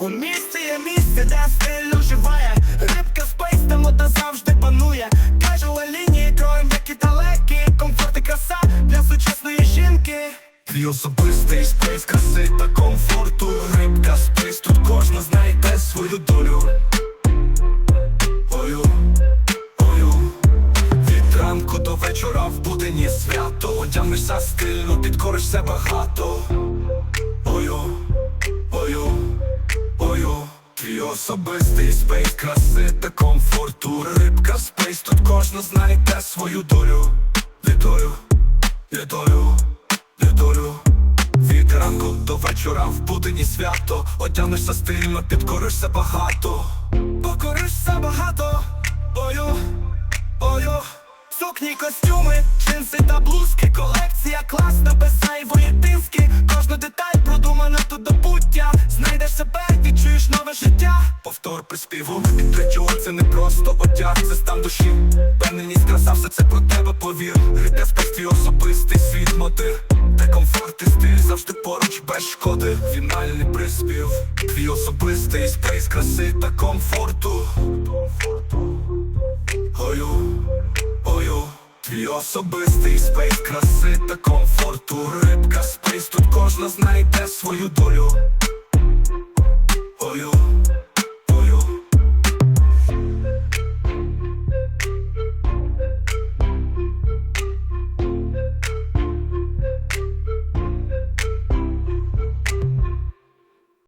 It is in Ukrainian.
У місті є місце, де стиль оживає Рибка спейс, там мода завжди панує. Кажула лінії, кроєм які далекі Комфорт і краса для сучасної жінки. Твій особистий спейс краси та комфорту. Рибка спейс, тут кожна знайде свою долю. Ою, ою Від ранку до вечора в будені свято. Одягнешся стильно, підкоришся багато особистий спейс краси та комфорту. Рибка спейс, тут кожна знайде свою долю. Лідою, лідою, лідою Від ранку до вечора в будені свято. Одягнешся стильно, підкоришся багато. Покоришся багато. Ою, ою Сукні, костюми, джинси та блузки Колекція класна, Повтор приспіву третього це не просто одяг, це стан душі. Певненість, краса, все це про тебе повір. Рите спец твій особистий світ мотив. Де комфорт і стиль завжди поруч без шкоди. Фінальний приспів. Твій особистий спейс краси та комфорту. Ою Ою, твій особистий спейс краси та комфорту. Рибка спейс, тут кожна знайде свою долю